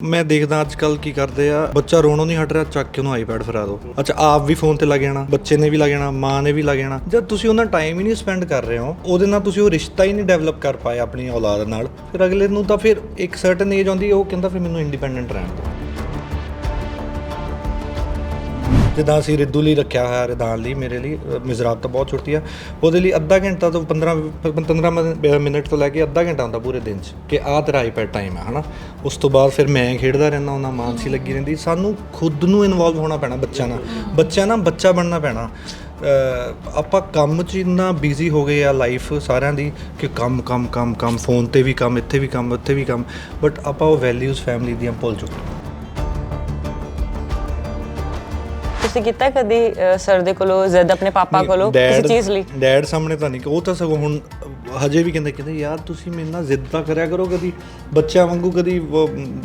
ਮੈਂ ਦੇਖਦਾ ਅੱਜ ਕੱਲ ਕੀ ਕਰਦੇ ਆ। ਬੱਚਾ ਰੋਣੋਂ ਨਹੀਂ ਹਟ ਰਿਹਾ, ਚੱਕ ਕੇ ਉਹਨੂੰ ਆਈਪੈਡ ਫੜਾ ਦਿਓ ਅੱਛਾ, ਆਪ ਵੀ ਫੋਨ ਤੇ ਲੱਗ ਜਾਣਾ, ਬੱਚੇ ਨੇ ਵੀ ਲੱਗ ਜਾਣਾ, ਮਾਂ ਨੇ ਵੀ ਲੱਗ ਜਾਣਾ। ਜਦ ਤੁਸੀਂ ਉਹਨਾਂ ਟਾਈਮ ਹੀ ਨਹੀਂ ਸਪੈਂਡ ਕਰ ਰਹੇ ਹੋ, ਉਹਦੇ ਨਾਲ ਤੁਸੀਂ ਉਹ ਰਿਸ਼ਤਾ ਹੀ ਨਹੀਂ ਡਿਵੈਲਪ ਕਰ ਪਾਏ ਆਪਣੀ ਔਲਾਦ ਨਾਲ। ਫਿਰ ਅਗਲੇ ਨੂੰ ਤਾਂ ਫਿਰ ਇੱਕ ਸਰਟਨ ਏਜ ਆਉਂਦੀ, ਉਹ ਕਹਿੰਦਾ ਫਿਰ ਮੈਨੂੰ ਇੰਡੀਪੈਂਡੈਂਟ ਰਹਿਣ ਦਿਓ। ਜਿੱਦਾਂ ਅਸੀਂ ਰਿੱਦੂ ਲਈ ਰੱਖਿਆ ਹੋਇਆ ਰਿਦਾਨ ਲਈ ਮੇਰੇ ਲਈ ਅ, ਮਿਜ਼ਰਾਬ ਤਾਂ ਬਹੁਤ ਛੋਟੀ ਆ। ਉਹਦੇ ਲਈ ਅੱਧਾ ਘੰਟਾ ਤੋਂ 15 15 ਮਿੰ- ਮਿੰਟ ਤੋਂ ਲੈ ਕੇ ਅੱਧਾ ਘੰਟਾ ਹੁੰਦਾ ਪੂਰੇ ਦਿਨ 'ਚ ਕਿ ਆਹ ਤੇਰਾ ਆਈਪੈਡ ਟਾਈਮ ਹੈ ਹਨਾ? ਉਸ ਤੋਂ ਬਾਅਦ ਫਿਰ ਮੈਂ ਖੇਡਦਾ ਰਹਿੰਦਾ ਉਹਨਾਂ ਮਾਨਸੀ ਲੱਗੀ ਰਹਿੰਦੀ। ਸਾਨੂੰ ਖੁਦ ਨੂੰ ਇਨਵੋਲਵ ਹੋਣਾ ਪੈਣਾ ਬੱਚਿਆਂ ਨਾਲ। ਬੱਚਿਆਂ ਨਾਲ ਬੱਚਾ ਬਣਨਾ ਪੈਣਾ। ਆਪਾਂ ਕੰਮ 'ਚ ਇੰਨਾ ਬਿਜ਼ੀ ਹੋ ਗਏ ਆ ਲਾਈਫ ਸਾਰਿਆਂ ਦੀ ਕਿ ਕੰਮ ਕੰਮ ਕੰਮ ਕੰਮ ਫੋਨ ਤੇ ਵੀ ਕੰਮ ਇੱਥੇ ਵੀ ਕੰਮ ਉੱਥੇ ਵੀ ਕੰਮ ਬਟ ਆਪਾਂ ਉਹ ਵੈਲਿਊਜ਼ ਫੈਮਿਲੀ ਦੀਆਂ ਭੁੱਲ ਚੁੱਕੇ ਤੁਸੀਂ ਕੀਤਾ ਕਦੀ ਸਰ ਦੇ ਕੋਲੋਂ ਜ਼ਿੱਦ ਆਪਣੇ ਪਾਪਾ ਕੋਲੋਂ ਕਿਸੇ ਚੀਜ਼ ਲਈ? ਡੈਡ ਸਾਹਮਣੇ ਤਾਂ ਨਹੀਂ ਉਹ ਤਾਂ ਸਗੋਂ ਹੁਣ ਹਜੇ ਵੀ ਕਹਿੰਦੇ ਕਹਿੰਦੇ ਯਾਰ ਤੁਸੀਂ ਮੇਰੇ ਨਾਲ ਜ਼ਿੱਦ ਤਾਂ ਕਰਿਆ ਕਰੋ ਕਦੀ ਬੱਚਿਆਂ ਵਾਂਗੂ ਕਦੀ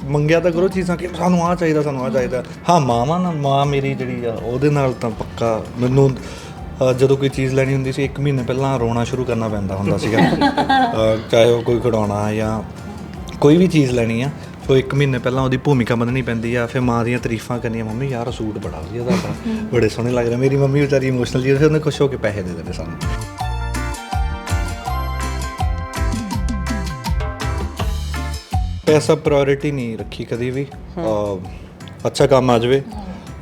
ਮੰਗਿਆ ਤਾਂ ਕਰੋ ਚੀਜ਼ਾਂ ਕਿ ਸਾਨੂੰ ਆਹ ਚਾਹੀਦਾ ਸਾਨੂੰ ਆਹ ਚਾਹੀਦਾ। ਹਾਂ ਮਾਵਾਂ ਨਾਲ ਮਾਂ ਮੇਰੀ ਜਿਹੜੀ ਆ ਉਹਦੇ ਨਾਲ ਤਾਂ ਪੱਕਾ ਮੈਨੂੰ ਜਦੋਂ ਕੋਈ ਚੀਜ਼ ਲੈਣੀ ਹੁੰਦੀ ਸੀ 1 ਮਹੀਨੇ ਪਹਿਲਾਂ ਰੋਣਾ ਸ਼ੁਰੂ ਕਰਨਾ ਪੈਂਦਾ ਹੁੰਦਾ ਸੀਗਾ। ਚਾਹੇ ਉਹ ਕੋਈ ਖਿਡੌਣਾ ਜਾਂ ਕੋਈ ਵੀ ਚੀਜ਼ ਲੈਣੀ ਆ ਸੋ 1 ਮਹੀਨੇ ਪਹਿਲਾਂ ਉਹਦੀ ਭੂਮਿਕਾ ਮੰਨਣੀ ਪੈਂਦੀ ਆ ਫਿਰ ਮਾਂ ਦੀਆਂ ਤਾਰੀਫਾਂ ਕਰਨੀਆਂ ਮੰਮੀ ਯਾਰ ਸੂਟ ਬੜਾ ਵਧੀਆ ਤੁਹਾਡਾ। ਬੜੇ ਸੋਹਣੇ ਲੱਗ ਰਹੇ ਮੇਰੀ ਮੰਮੀ ਵਿਚਾਰੀ ਇਮੋਸ਼ਨਲ ਜੀ ਉਹਨੇ ਖੁਸ਼ ਹੋ ਕੇ ਪੈਸੇ ਦੇ ਦਿੰਦੇ ਸਾਨੂੰ। ਪੈਸਾ ਪ੍ਰਾਇੋਰਟੀ ਨਹੀਂ ਰੱਖੀ ਕਦੀ ਵੀ। ਅੱਛਾ ਕੰਮ ਆ ਜਾਵੇ।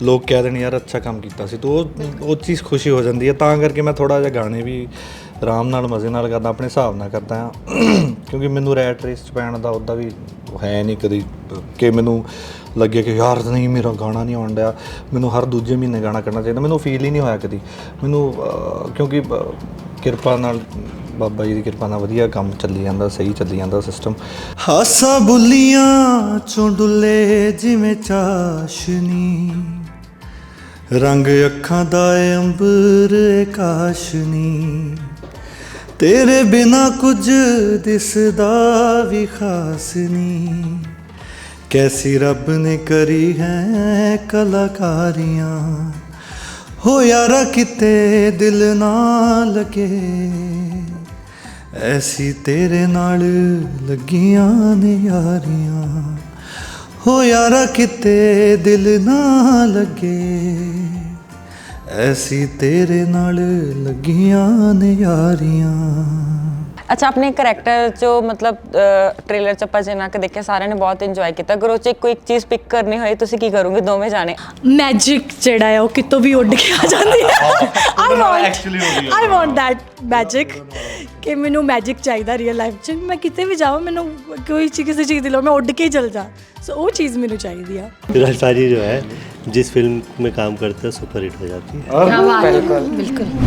ਲੋਕ ਕਹਿ ਦੇਣ ਯਾਰ ਅੱਛਾ ਕੰਮ ਕੀਤਾ ਸੀ ਤੋ। ਉਹ ਉਹ ਚੀਜ਼ ਖੁਸ਼ੀ ਹੋ ਜਾਂਦੀ ਹੈ ਤਾਂ ਕਰਕੇ ਮੈਂ ਥੋੜਾ ਜਿਹਾ ਗਾਣੇ ਵੀ ਆਰਾਮ ਨਾਲ, ਮਜ਼ੇ ਨਾਲ ਕਰਦਾ, ਆਪਣੇ ਹਿਸਾਬ ਨਾਲ ਕਰਦਾ ਹਾਂ। ਕਿਉਂਕਿ ਮੈਨੂੰ ਰੈਟ ਰੇਸ ਚ ਪੈਣ ਦਾ ਉਹਦਾ ਵੀ ਹੈ ਨਹੀਂ ਕਦੀ, ਕਿ ਮੈਨੂੰ ਲੱਗਿਆ ਕਿ ਯਾਰ ਨਹੀਂ, ਮੇਰਾ ਗਾਣਾ ਨਹੀਂ ਆਉਣ ਡਿਆ। ਮੈਨੂੰ ਹਰ ਦੂਜੇ ਮਹੀਨੇ ਗਾਣਾ ਕਰਨਾ ਚਾਹੀਦਾ। ਮੈਨੂੰ ਫੀਲ ਹੀ ਨਹੀਂ ਹੋਇਆ ਕਦੀ। ਮੈਨੂੰ ਕਿਉਂਕਿ ਕਿਰਪਾ ਨਾਲ, ਬਾਬਾ ਜੀ ਦੀ ਕਿਰਪਾ ਨਾਲ ਵਧੀਆ ਕੰਮ ਚੱਲੀ ਜਾਂਦਾ, ਸਹੀ ਚੱਲੀ ਜਾਂਦਾ ਸਿਸਟਮ ਹਾਸਾ ਬੁੱਲੀਆਂ ਚੋਂ ਡੁੱਲੇ ਜਿਵੇਂ ਚਾਸ਼ਨੀ। ਰੰਗ ਅੱਖਾਂ ਦਾ ਅੰਬਰ ਕਾਸ਼ਨੀ ਤੇਰੇ ਬਿਨਾ ਕੁਝ ਦਿਸਦਾ ਵੀ ਖਾਸ ਨਹੀਂ। ਕੈਸੀ ਰੱਬ ਨੇ ਕਰੀ ਹੈ ਕਲਾਕਾਰੀਆਂ। ਹੋ ਯਾਰਾ ਕਿਤੇ ਦਿਲ ਨਾ ਲਗੇ। ਐਸੀ ਤੇਰੇ ਨਾਲ ਲੱਗੀਆਂ ਨੇ ਯਾਰੀਆਂ। ਹੋ ਯਾਰਾ ਕਿਤੇ ਦਿਲ ਨਾ ਲੱਗੇ। ਐਸੀ ਤੇਰੇ ਨਾਲ ਲੱਗੀਆਂ ਨੇ ਯਾਰੀਆਂ। ਅੱਛਾ ਆਪਣੇ ਕੈਰੈਕਟਰ ਚੋ ਮਤਲਬ ਟ੍ਰੇਲਰ ਚ ਆਪਾਂ ਜਿੰਨਾ ਕਿ ਦੇਖਿਆ ਸਾਰਿਆਂ ਨੇ ਬਹੁਤ ਇੰਜੋਏ ਕੀਤਾ। ਗਰੋ ਚ ਕੋਈ ਇੱਕ ਚੀਜ਼ ਪਿਕ ਕਰਨੀ ਹੋਏ ਤੁਸੀਂ ਕੀ ਕਰੋਗੇ? ਦੋਵੇਂ ਜਾਣੇ। ਮੈਜਿਕ ਜਿਹੜਾ ਹੈ ਉਹ ਕਿਤੋਂ ਵੀ ਉੱਡ ਕੇ ਆ ਜਾਂਦੀ ਹੈ। I want I want that magic ਕਿ ਮੈਨੂੰ ਮੈਜਿਕ ਚਾਹੀਦਾ ਰੀਅਲ ਲਾਈਫ 'ਚ। ਮੈਂ ਕਿਤੇ ਵੀ ਜਾਵਾਂ ਮੈਨੂੰ ਕੋਈ ਚੀਜ਼ ਕਿਸੇ ਚੀਜ਼ ਦੀ ਲੋੜ ਮੈਂ ਉੱਡ ਕੇ ਹੀ ਚਲ ਜਾ। ਸੋ ਉਹ ਚੀਜ਼ ਮੈਨੂੰ ਚਾਹੀਦੀ ਆ। ਰਾਜਪਾਲ ਜੀ ਜੋ ਹੈ जिस फिल्म में काम करते हैं सुपर हिट हो जाती है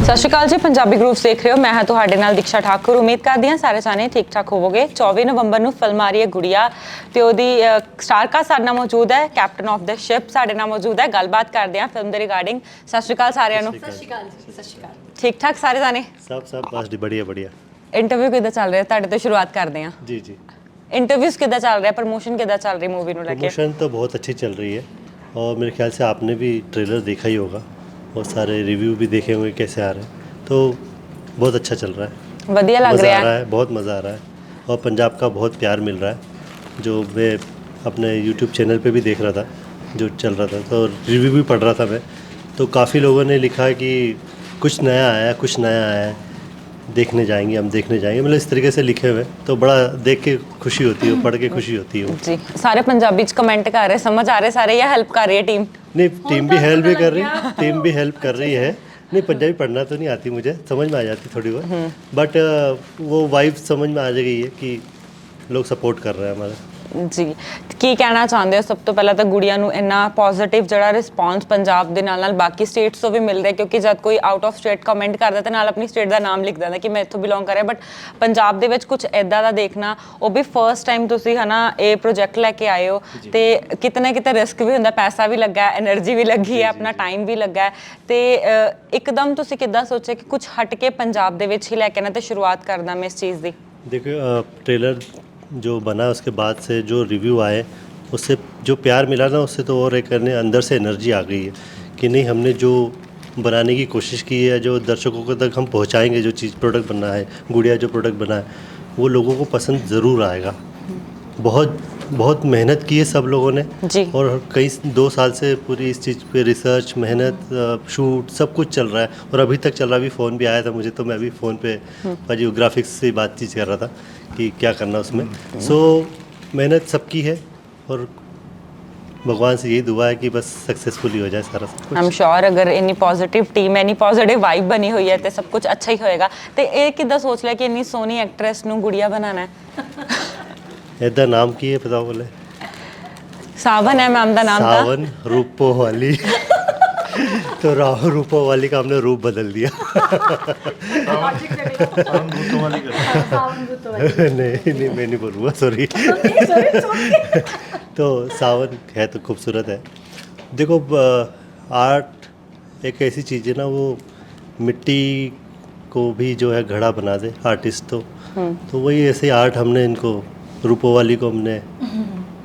ਸਤਿ ਸ਼੍ਰੀ ਅਕਾਲ ਜੀ ਪੰਜਾਬੀ ਗਰੁੱਪ ਦੇਖ ਰਹੇ ਹੋ ਮੈਂ ਹਾਂ ਤੁਹਾਡੇ ਨਾਲ ਦਿਕਸ਼ਾ ਠਾਕੁਰ ਉਮੀਦ ਕਰਦੀ ਹਾਂ ਸਾਰੇ ਜਾਣੇ ਠੀਕ ਠਾਕ ਹੋਵੋਗੇ 24 ਨਵੰਬਰ ਨੂੰ ਫਿਲਮ ਆ ਰਹੀ ਹੈ ਗੁੜੀਆ ਤੇ ਉਹਦੀ ਸਟਾਰ ਕਾਸਟ ਸਾਡੇ ਨਾਲ ਮੌਜੂਦ ਹੈ ਕੈਪਟਨ ਆਫ ਦ ਸ਼ਿਪ ਸਾਡੇ ਨਾਲ ਮੌਜੂਦ ਹੈ ਗੱਲਬਾਤ ਕਰਦੇ ਹਾਂ ਫਿਲਮ ਦੇ ਰਿਗਾਰਡਿੰਗ ਸਤਿ ਸ਼੍ਰੀ ਅਕਾਲ ਸਾਰਿਆਂ ਨੂੰ ਸਤਿ ਸ਼੍ਰੀ ਅਕਾਲ ਸਤਿ ਸ਼੍ਰੀ ਅਕਾਲ ਠੀਕ ਠਾਕ ਸਾਰੇ ਜਾਣੇ सब सब बस बढ़िया बढ़िया ਇੰਟਰਵਿਊ ਕਿੱਦਾਂ ਚੱਲ ਰਿਹਾ ਤੁਹਾਡੇ ਤੋਂ ਸ਼ੁਰੂਆਤ ਕਰਦੇ ਹਾਂ जी जी ਇੰਟਰਵਿਊਜ਼ ਕਿੱਦਾਂ ਚੱਲ ਰਿਹਾ ਪ੍ਰਮੋਸ਼ਨ ਕਿੱਦਾਂ ਚੱਲ ਰਹੀ ਮੂਵੀ ਨੂੰ ਲੈ ਕੇ प्रमोशन तो बहुत अच्छी चल रही है और मेरे ख्याल से आपने भी ट्रेलर देखा ही होगा। और सारे रिव्यू भी देखे होंगे कैसे आ रहे हैं। तो बहुत अच्छा चल रहा है। बढ़िया लग रहा है। आ रहा है बहुत मज़ा आ रहा है। और पंजाब का बहुत प्यार मिल रहा है जो मैं अपने यूट्यूब चैनल पर भी देख रहा था जो चल रहा था। तो रिव्यू भी पढ़ रहा था मैं। तो काफ़ी लोगों ने लिखा कि कुछ नया आया कुछ नया आया है। देखने जाएँगे हम देखने जाएँगे। मतलब इस तरीके से लिखे हुए तो बड़ा देख के खुशी होती है पढ़ के खुशी होती है जी। सारे पंजाबी कमेंट कर रहे समझ आ रहे सारे या हेल्प कर रही है टीम नहीं टीम भी हेल्प भी कर रही है। टीम भी हेल्प कर रही है। नहीं पंजाबी पढ़ना तो नहीं आती मुझे। समझ में आ जाती थोड़ी बहुत। हम्म। बट uh, वो वाइफ समझ में आ गई है कि लोग सपोर्ट कर रहे हैं हमारा। ਜੀ ਕੀ ਕਹਿਣਾ ਚਾਹੁੰਦੇ ਹੋ? ਸਭ ਤੋਂ ਪਹਿਲਾਂ ਤਾਂ ਗੁੜੀਆਂ ਨੂੰ ਇੰਨਾ ਪੋਜ਼ਿਟਿਵ ਜਿਹੜਾ ਰਿਸਪੌਂਸ ਪੰਜਾਬ ਦੇ ਨਾਲ ਨਾਲ ਬਾਕੀ ਸਟੇਟਸ ਤੋਂ ਵੀ ਮਿਲ ਰਿਹਾ ਕਿਉਂਕਿ ਜਦ ਕੋਈ ਆਊਟ ਆਫ ਸਟੇਟ ਕਮੈਂਟ ਕਰਦਾ ਤੇ ਨਾਲ ਆਪਣੀ ਸਟੇਟ ਦਾ ਨਾਮ ਲਿਖ ਦਿੰਦਾ ਕਿ ਮੈਂ ਇੱਥੋਂ ਬਿਲੋਂਗ ਕਰ ਰਿਹਾ ਬਟ ਪੰਜਾਬ ਦੇ ਵਿੱਚ ਕੁਝ ਐਦਾਂ ਦਾ ਦੇਖਣਾ ਉਹ ਵੀ ਫਰਸਟ ਟਾਈਮ ਤੁਸੀਂ ਹਨਾ ਇਹ ਪ੍ਰੋਜੈਕਟ ਲੈ ਕੇ ਆਏ ਹੋ ਤੇ ਕਿਤਨਾ ਕਿਤੇ ਰਿਸਕ ਵੀ ਹੁੰਦਾ ਪੈਸਾ ਵੀ ਲੱਗਾ એનર્ਜੀ ਵੀ ਲੱਗੀ ਹੈ ਆਪਣਾ ਟਾਈਮ ਵੀ ਲੱਗਾ ਤੇ ਇੱਕਦਮ ਤੁਸੀਂ ਕਿੱਦਾਂ ਸੋਚਿਆ ਕਿ ਕੁਝ ਹਟ ਕੇ ਪੰਜਾਬ ਦੇ ਵਿੱਚ ਹੀ ਲੈ ਕੇ ਆਣਾ ਤੇ ਸ਼ੁਰੂਆਤ ਕਰਦਾ ਮੈਂ ਇਸ ਚੀਜ਼ ਦੀ? ਦੇਖੋ ਟ੍ਰੇਲਰ जो बना उसके बाद से जो रिव्यू आए उससे जो प्यार मिला ना उससे तो और एक करने अंदर से एनर्जी आ गई है कि नहीं हमने जो बनाने की कोशिश की है जो दर्शकों को तक हम पहुंचाएँगे जो चीज़ प्रोडक्ट बना है गुड़िया जो प्रोडक्ट बना है वो लोगों को पसंद ज़रूर आएगा। बहुत बहुत मेहनत की है सब लोगों ने। जी। और कई दो साल से पूरी इस चीज़ पे रिसर्च मेहनत शूट सब कुछ चल रहा है। और अभी तक चल रहा अभी फ़ोन भी आया था मुझे तो मैं अभी फ़ोन पे जियोग्राफिक्स से बातचीत कर रहा था कि क्या करना उसमें सो मेहनत सबकी है और भगवान से यही दुआ है कि बस सक्सेसफुली हो जाए सारा सब कुछ ਆਮ ਸ਼ੋਰ ਅਗਰ ਇੰਨੀ ਪੋਜ਼ਿਟਿਵ ਟੀਮ ਇੰਨੀ ਪੋਜ਼ਿਟਿਵ ਵਾਈਬ ਬਣੀ ਹੋਈ ਹੈ ਤੇ ਸਭ ਕੁਝ ਅੱਛਾ ਹੀ ਹੋਏਗਾ ਤੇ ਇਹ ਕਿੱਦਾਂ ਸੋਚ ਲਿਆ ਕਿ ਇੰਨੀ ਸੋਹਣੀ ਐਕਟ੍ਰੈਸ ਨੂੰ ਗੁੜੀਆ ਬਣਾਉਣਾ ਹੈ ऐदा नाम की है बताओ बोले ਸਾਵਨ ਹੈ ਮੈਮ ਦਾ ਨਾਮ ਤਾਂ सावन रूपो वाली तो राहुल रूपो वाली का हमने रूप बदल दिया। नहीं नहीं मैं नहीं बोलूँगा सॉरी तो सावन है तो खूबसूरत है। देखो आर्ट एक ऐसी चीज़ है ना वो मिट्टी को भी जो है घड़ा बना दे आर्टिस्ट तो। तो वही ऐसे आर्ट हमने इनको रूपो वाली को हमने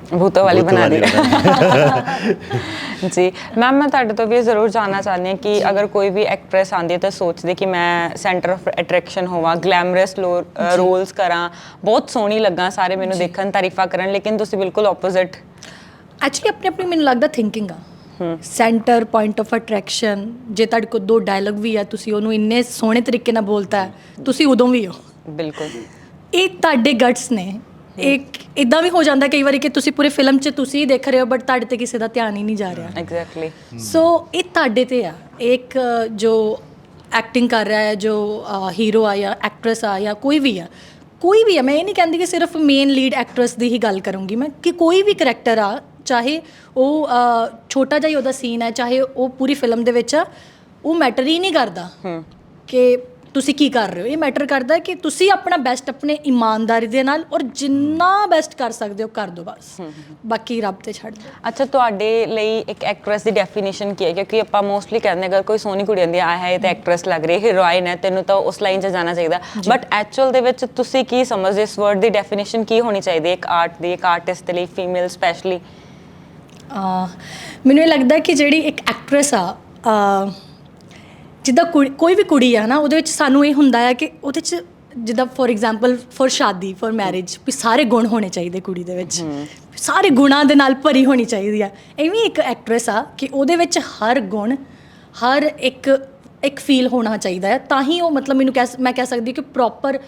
ਭੂਤੋ ਵਾਲੀ ਬਣਾ ਦੇ। ਜੀ। ਮੈਮ ਮੈਂ ਤੁਹਾਡੇ ਤੋਂ ਵੀ ਜ਼ਰੂਰ ਜਾਣਨਾ ਚਾਹੁੰਦੀ ਹਾਂ ਕਿ ਅਗਰ ਕੋਈ ਵੀ ਐਕਟ੍ਰੈਸ ਆਂਦੀ ਹੈ ਤਾਂ ਸੋਚਦੇ ਕਿ ਮੈਂ ਸੈਂਟਰ ਆਫ ਅਟਰੈਕਸ਼ਨ ਹੋਵਾਂ ਗਲੈਮਰਸ ਰੋਲਸ ਕਰਾਂ। ਬਹੁਤ ਸੋਹਣੀ ਲੱਗਾਂ ਸਾਰੇ ਮੈਨੂੰ ਦੇਖਣ ਤਾਰੀਫਾਂ ਕਰਨ ਲੇਕਿਨ ਤੁਸੀਂ ਬਿਲਕੁਲ ਆਪੋਜ਼ਿਟ ਐਕਚੁਅਲੀ ਆਪਣੇ ਆਪਣੀ ਮੈਨੂੰ ਲੱਗਦਾ ਥਿੰਕਿੰਗ ਆ। ਸੈਂਟਰ ਪੁਆਇੰਟ ਆਫ ਅਟਰੈਕਸ਼ਨ ਜੇ ਤੁਹਾਡੇ ਕੋਲ ਦੋ ਡਾਇਲੌਗ ਵੀ ਆ ਤੁਸੀਂ ਉਹਨੂੰ ਇੰਨੇ ਸੋਹਣੇ ਤਰੀਕੇ ਨਾਲ ਬੋਲਤਾ ਤੁਸੀਂ ਉਦੋਂ ਵੀ ਹੋ। ਬਿਲਕੁਲ। ਇਹ ਤੁਹਾਡੇ ਗਟਸ ਨੇ। ਇੱਕ ਇਦਾਂ ਵੀ ਹੋ ਜਾਂਦਾ ਕਈ ਵਾਰੀ ਕਿ ਤੁਸੀਂ ਪੂਰੀ ਫਿਲਮ 'ਚ ਤੁਸੀਂ ਹੀ ਦੇਖ ਰਹੇ ਹੋ ਬਟ ਤੁਹਾਡੇ ਤੇ ਕਿਸੇ ਦਾ ਧਿਆਨ ਹੀ ਨਹੀਂ ਜਾ ਰਿਹਾ। ਐਗਜ਼ੈਕਟਲੀ ਸੋ ਇਹ ਤੁਹਾਡੇ ਤੇ ਆ। ਇੱਕ ਜੋ ਐਕਟਿੰਗ ਕਰ ਰਿਹਾ ਹੈ ਜੋ ਹੀਰੋ ਆ ਜਾਂ ਐਕਟ੍ਰੈਸ ਆ ਜਾਂ ਕੋਈ ਵੀ ਆ ਕੋਈ ਵੀ ਆ ਮੈਂ ਇਹ ਨਹੀਂ ਕਹਿੰਦੀ ਕਿ ਸਿਰਫ ਮੇਨ ਲੀਡ ਐਕਟ੍ਰੈਸ ਦੀ ਹੀ ਗੱਲ ਕਰੂੰਗੀ ਮੈਂ ਕਿ ਕੋਈ ਵੀ ਕਰੈਕਟਰ ਆ ਚਾਹੇ ਉਹ ਛੋਟਾ ਜਿਹਾ ਹੀ ਉਹਦਾ ਸੀਨ ਹੈ ਚਾਹੇ ਉਹ ਪੂਰੀ ਫਿਲਮ ਦੇ ਵਿੱਚ ਆ ਉਹ ਮੈਟਰ ਹੀ ਨਹੀਂ ਕਰਦਾ ਕਿ ਤੁਸੀਂ ਕੀ ਕਰ ਰਹੇ ਹੋ? ਇਹ ਮੈਟਰ ਕਰਦਾ ਹੈ ਕਿ ਤੁਸੀਂ ਆਪਣਾ ਬੈਸਟ ਆਪਣੇ ਇਮਾਨਦਾਰੀ ਦੇ ਨਾਲ ਔਰ ਜਿੰਨਾ ਬੈਸਟ ਕਰ ਸਕਦੇ ਹੋ ਕਰ ਦਿਓ ਬਸ। ਬਾਕੀ ਰੱਬ ਤੇ ਛੱਡ ਦਿਓ। ਅੱਛਾ ਤੁਹਾਡੇ ਲਈ ਇੱਕ ਐਕਟ੍ਰੈਸ ਦੀ ਡੈਫੀਨੇਸ਼ਨ ਕੀ ਹੈ? ਕਿਉਂਕਿ ਆਪਾਂ ਮੋਸਟਲੀ ਕਹਿੰਦੇ ਅਗਰ ਕੋਈ ਸੋਹਣੀ ਕੁੜੀ ਆਂਦੀ ਆ ਹੈ ਇਹ ਤਾਂ ਐਕਟ੍ਰੈਸ ਲੱਗ ਰਹੀ ਹੈ ਹੀਰੋਇਨ ਹੈ ਤੈਨੂੰ ਤਾਂ ਉਸ ਲਾਈਨ 'ਚ ਜਾਣਾ ਚਾਹੀਦਾ। ਬਟ ਐਕਚੁਅਲ ਦੇ ਵਿੱਚ ਤੁਸੀਂ ਕੀ ਸਮਝਦੇ ਇਸ ਵਰਡ ਦੀ ਡੈਫੀਨੇਸ਼ਨ ਕੀ ਹੋਣੀ ਚਾਹੀਦੀ ਹੈ? ਇੱਕ ਆਰਟ ਦੀ ਇੱਕ ਆਰਟਿਸਟ ਦੇ ਲਈ ਫੀਮੇਲ ਸਪੈਸ਼ਲੀ ਮੈਨੂੰ ਇਹ ਲੱਗਦਾ ਕਿ ਜਿਹੜੀ ਇੱਕ ਐਕਟ੍ਰੈਸ ਆ ਜਿੱਦਾਂ ਕੁੜੀ- ਕੋਈ ਵੀ ਕੁੜੀ ਆ ਨਾ ਉਹਦੇ ਵਿੱਚ ਸਾਨੂੰ ਇਹ ਹੁੰਦਾ ਹੈ ਕਿ ਉਹਦੇ ਚ ਜਿੱਦਾਂ ਫੋਰ ਐਗਜ਼ਾਮਪਲ ਫॉर ਸ਼ਾਦੀ ਫॉर ਮੈਰਿਜ ਵੀ ਸਾਰੇ ਗੁਣ ਹੋਣੇ ਚਾਹੀਦੇ ਕੁੜੀ ਦੇ ਵਿੱਚ। ਸਾਰੇ ਗੁਣਾਂ ਦੇ ਨਾਲ ਭਰੀ ਹੋਣੀ ਚਾਹੀਦੀ ਆ। ਐਵੇਂ ਇੱਕ ਐਕਟ੍ਰੈਸ ਆ ਕਿ ਉਹਦੇ ਵਿੱਚ ਹਰ ਗੁਣ ਹਰ ਇੱਕ ਇੱਕ ਫੀਲ ਹੋਣਾ ਚਾਹੀਦਾ ਹੈ ਤਾਂ ਹੀ ਉਹ ਮਤਲਬ ਮੈਨੂੰ ਕਹਿ ਮੈਂ ਕਹਿ ਸਕਦੀ ਕਿ ਪ੍ਰੋਪਰ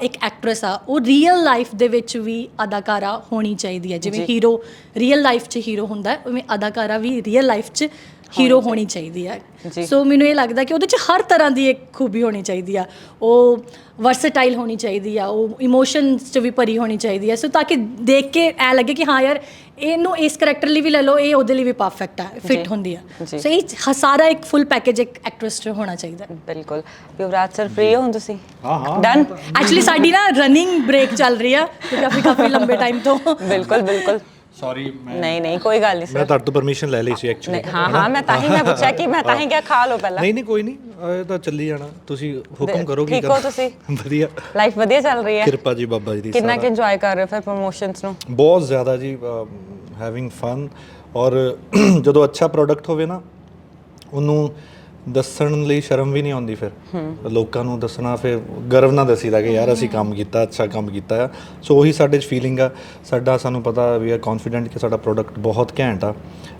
ਇੱਕ ਐਕਟ੍ਰੈਸ ਆ। ਉਹ ਰੀਅਲ ਲਾਈਫ ਦੇ ਵਿੱਚ ਵੀ ਅਦਾਕਾਰਾ ਹੋਣੀ ਚਾਹੀਦੀ ਹੈ ਜਿਵੇਂ ਹੀਰੋ ਰੀਅਲ ਲਾਈਫ 'ਚ ਹੀਰੋ ਹੁੰਦਾ ਹੈ ਉਵੇਂ ਅਦਾਕਾਰਾ ਵੀ ਰੀਅਲ ਲਾਈਫ 'ਚ ਹੀਰੋ ਹੋਣੀ ਚਾਹੀਦੀ ਹੈ। ਸੋ ਮੈਨੂੰ ਇਹ ਲੱਗਦਾ ਕਿ ਉਹਦੇ 'ਚ ਹਰ ਤਰ੍ਹਾਂ ਦੀ ਇੱਕ ਖੂਬੀ ਹੋਣੀ ਚਾਹੀਦੀ ਆ। ਉਹ ਵਰਸਟਾਈਲ ਹੋਣੀ ਚਾਹੀਦੀ ਆ ਉਹ ਇਮੋਸ਼ਨਸ 'ਚ ਵੀ ਭਰੀ ਹੋਣੀ ਚਾਹੀਦੀ ਹੈ ਸੋ ਤਾਂ ਕਿ ਦੇਖ ਕੇ ਐ ਲੱਗੇ ਕਿ ਹਾਂ ਯਾਰ ਇਹਨੂੰ ਇਸ ਕਰੈਕਟਰ ਲਈ ਵੀ ਲੈ ਲਓ ਇਹ ਉਹਦੇ ਲਈ ਵੀ ਪਰਫੈਕਟ ਆ ਫਿੱਟ ਹੁੰਦੀ ਆ। ਸੋ ਇਹ ਸਾਰਾ ਇੱਕ ਫੁੱਲ ਪੈਕੇਜ ਇੱਕ ਐਕਟ੍ਰੈਸ 'ਚ ਹੋਣਾ ਚਾਹੀਦਾ। ਬਿਲਕੁਲ। ਯੁਵਰਾਜ ਸਰ ਫ੍ਰੀ ਹੋ ਹੁਣ ਤੁਸੀਂ? ਹਾਂ, ਹਾਂ। ਡਨ ਐਕਚੁਅਲੀ ਸਾਡੀ ਨਾ ਰਨਿੰਗ ਬ੍ਰੇਕ ਚੱਲ ਰਹੀ ਆ ਕਾਫੀ ਕਾਫੀ ਲੰਬੇ ਟਾਈਮ ਤੋਂ। ਬਿਲਕੁਲ ਬਿਲਕੁਲ। ਸੌਰੀ ਮੈਂ ਨਹੀਂ ਨਹੀਂ ਕੋਈ ਗੱਲ ਨਹੀਂ ਮੈਂ ਸਰ ਤੁਹਾਡੇ ਤੋਂ ਪਰਮਿਸ਼ਨ ਲੈ ਲਈ ਸੀ ਐਕਚੁਅਲੀ ਹਾਂ ਹਾਂ ਮੈਂ ਤਾਂ ਹੀ ਮੈਂ ਪੁੱਛਿਆ ਕਿ ਮੈਂ ਤਾਂ ਹੀ ਕਿਹਾ ਖਾ ਲਓ ਪਹਿਲਾਂ। ਨਹੀਂ ਨਹੀਂ ਕੋਈ ਨਹੀਂ ਇਹ ਤਾਂ ਚੱਲੀ ਜਾਣਾ। ਤੁਸੀਂ ਹੁਕਮ ਕਰੋ ਕੀ ਠੀਕ ਹੋ ਤੁਸੀਂ? ਵਧੀਆ। ਲਾਈਫ ਵਧੀਆ ਚੱਲ ਰਹੀ ਹੈ। ਕਿਰਪਾ ਜੀ ਬਾਬਾ ਜੀ ਦੀ ਕਿੰਨਾ। ਕਿ ਇੰਜੋਏ ਕਰ ਰਹੇ ਹੋ ਫਿਰ ਪ੍ਰੋਮੋਸ਼ਨਸ ਨੂੰ? ਬਹੁਤ ਜ਼ਿਆਦਾ ਜੀ ਹੈਵਿੰਗ ਫਨ ਔਰ ਜਦੋਂ ਅੱਛਾ ਪ੍ਰੋਡਕਟ ਹੋਵੇ ਨਾ ਉਹਨੂੰ ਦੱਸਣ ਲਈ ਸ਼ਰਮ ਵੀ ਨਹੀਂ ਆਉਂਦੀ ਫਿਰ। ਲੋਕਾਂ ਨੂੰ ਦੱਸਣਾ ਫਿਰ ਗਰਵ ਨਾਲ ਦੱਸੀਦਾ ਕਿ ਯਾਰ ਅਸੀਂ ਕੰਮ ਕੀਤਾ ਅੱਛਾ ਕੰਮ ਕੀਤਾ। ਆ ਸੋ ਉਹੀ ਸਾਡੇ 'ਚ ਫੀਲਿੰਗ ਆ। ਸਾਡਾ ਸਾਨੂੰ ਪਤਾ ਵੀ ਆ ਕੌਨਫੀਡੈਂਟ ਕਿ ਸਾਡਾ ਪ੍ਰੋਡਕਟ ਬਹੁਤ ਘੈਂਟ ਆ।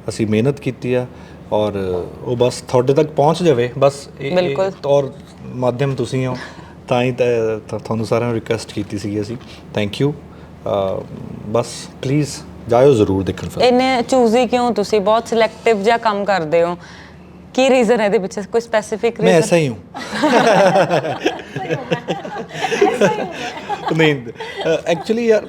ਅਸੀਂ ਮਿਹਨਤ ਕੀਤੀ ਆ ਔਰ ਉਹ ਬਸ ਤੁਹਾਡੇ ਤੱਕ ਪਹੁੰਚ ਜਾਵੇ। ਬਸ ਇਹ-। ਔਰ ਮਾਧਿਅਮ ਤੁਸੀਂ ਹੋ। ਤਾਂ ਹੀ ਤੁਹਾਨੂੰ ਸਾਰਿਆਂ ਨੂੰ ਰਿਕੁਐਸਟ ਕੀਤੀ ਸੀਗੀ ਅਸੀਂ। ਥੈਂਕ ਯੂ ਬਸ ਪਲੀਜ਼ ਜਾਇਓ ਜ਼ਰੂਰ ਦੇਖਣ ਫਿਰ। ਇੰਨੇ ਚੂਜ਼ੀ ਕਿਉਂ? ਤੁਸੀਂ ਬਹੁਤ ਸਿਲੈਕਟਿਵ ਜਿਹਾ ਕੰਮ ਕਰਦੇ ਹੋ। ਕੀ ਰੀਜ਼ਨ ਹੈ ਇਹਦੇ ਪਿੱਛੇ ਕੋਈ ਸਪੈਸੀਫਿਕ मैं ਰੀਜ਼ਨ ऐसा ही हूँ ਨਹੀਂ ਐਕਚੁਅਲੀ ਯਾਰ